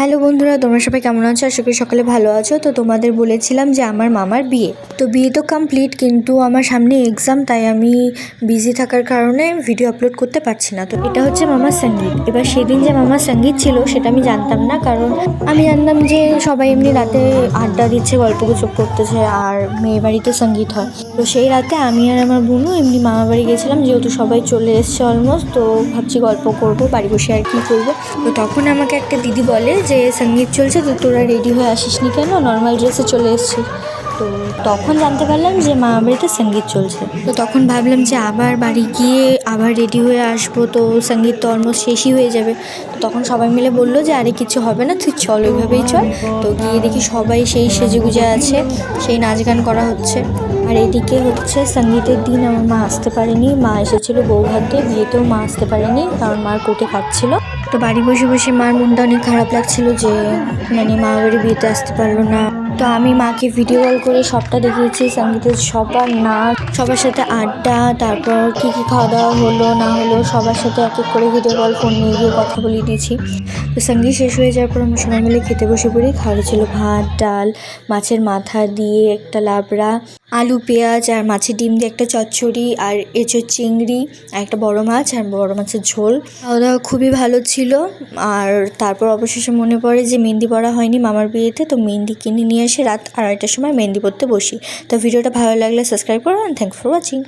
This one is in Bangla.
হ্যালো বন্ধুরা, তোমরা সবাই কেমন আছো? আশা করি সকালে ভালো আছো। তো তোমাদের বলেছিলাম যে আমার মামার বিয়ে। তো বিয়ে তো কমপ্লিট কিন্তু আমার সামনে এক্সাম তাই আমি বিজি থাকার কারণে ভিডিও আপলোড করতে পারছি না। তো এটা হচ্ছে মামার সংগীত। এবার সেদিন যে মামার সংগীত ছিল, সেটা আমি জানতাম না, কারণ আমি জানতাম যে সবাই এমনি রাতে আড্ডা দিচ্ছে, গল্প গুজব করতেছে, আর মেয়ে বাড়িতে সংগীত হয়। তো সেই রাতে আমি আর আমার বোনও এমনি মামা বাড়ি গেছিলাম, যেহেতু সবাই চলে এসছে অলমোস্ট তো ভাবছি গল্প করব, বাড়ি বসে আর কি করব। তো তখন আমাকে একটা দিদি বলে যে সংগীত চলছে, তো তোরা রেডি হয়ে আসিসনি কেন? নর্মাল ড্রেসে চলে এসছিস তো তখন জানতে পারলাম যে মা বাড়িতে সংগীত চলছে। তো তখন ভাবলাম যে আবার বাড়ি গিয়ে আবার রেডি হয়ে আসব, তো সংগীত তো অলমোস্ট শেষই হয়ে যাবে। তো তখন সবাই মিলে বলল যে আরে কিছু হবে না, তুই চল ওইভাবেই চল। তো গিয়ে দেখি সবাই সেই সেজে গুজে আছে, সেই নাচ গান করা হচ্ছে। আর এদিকে হচ্ছে সঙ্গীতের দিন, আমার মা আসতে পারেনি। মা এসেছিল বৌভাতে বিয়েতেও মা আসতে পারেনি, কারণ মার কোটে খাচ্ছিল তো বাড়ি বসে বসে মার মনটা অনেক খারাপ লাগছিল যে মানে মা বাড়ি বিয়েতে আসতে পারল না। তো আমি মাকে ভিডিও কল করে সবটা দেখিয়েছি, সঙ্গীতের সবার নাচ, সবার সাথে আড্ডা, তারপর কী কী খাওয়া দাওয়া হলো, না হলো, সবার সাথে এক এক করে ভিডিও কল ফোন নিয়ে গিয়ে কথা বলিয়ে দিয়েছি তো সংগীত শেষ হয়ে যাওয়ার পর আমরা সবাই মিলে খেতে বসে পড়ি। খাওয়া ছিল ভাত, ডাল, মাছের মাথা দিয়ে একটা লাবড়া আলু, পেঁয়াজ আর মাছের ডিম দিয়ে একটা চচ্চড়ি আর এঁচোর চিংড়ি আর একটা বড় মাছ আর বড় মাছের ঝোল। খাওয়া দাওয়া খুবই ভালো ছিল আর তারপর অবশেষে মনে পড়ে যে মেহেন্দি পড়া হয়নি মামার বিয়েতে, তো মেহেন্দি কিনে নিয়ে এসে রাত আড়াইটার সময় মেহেন্দি পড়তে বসি। তো ভিডিওটা ভালো লাগলে সাবস্ক্রাইব করুন থ্যাংকস ফর ওয়াচিং